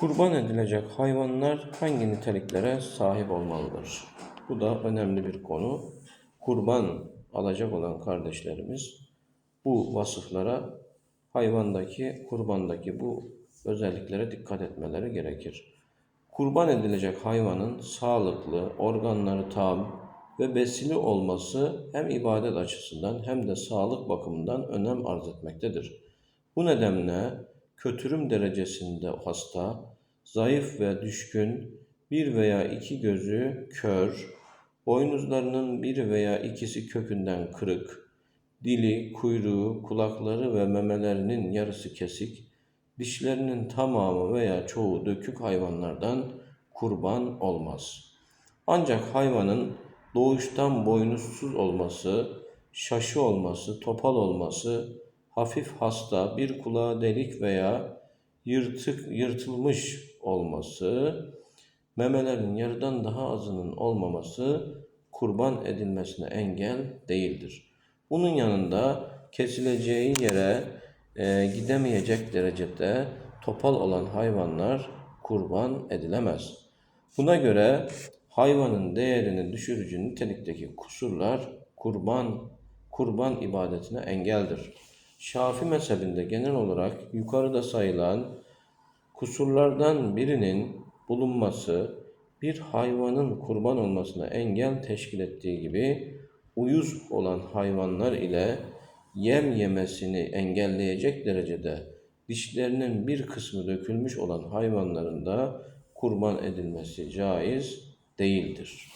Kurban edilecek hayvanlar hangi niteliklere sahip olmalıdır? Bu da önemli bir konu. Kurban alacak olan kardeşlerimiz bu vasıflara hayvandaki, kurbandaki bu özelliklere dikkat etmeleri gerekir. Kurban edilecek hayvanın sağlıklı, organları tam ve besili olması hem ibadet açısından hem de sağlık bakımından önem arz etmektedir. Bu nedenle kötürüm derecesinde hasta, zayıf ve düşkün, bir veya iki gözü kör, boynuzlarının bir veya ikisi kökünden kırık, dili, kuyruğu, kulakları ve memelerinin yarısı kesik, dişlerinin tamamı veya çoğu dökük hayvanlardan kurban olmaz. Ancak hayvanın doğuştan boynuzsuz olması, şaşı olması, topal olması, hafif hasta, bir kulağı delik veya yırtık yırtılmış olması, memelerin yarıdan daha azının olmaması kurban edilmesine engel değildir. Bunun yanında kesileceği yere e, gidemeyecek derecede topal olan hayvanlar kurban edilemez. Buna göre hayvanın değerini düşürücü nitelikteki kusurlar kurban kurban ibadetine engeldir. Şafi mezhebinde genel olarak yukarıda sayılan kusurlardan birinin bulunması bir hayvanın kurban olmasına engel teşkil ettiği gibi uyuz olan hayvanlar ile yem yemesini engelleyecek derecede dişlerinin bir kısmı dökülmüş olan hayvanların da kurban edilmesi caiz değildir.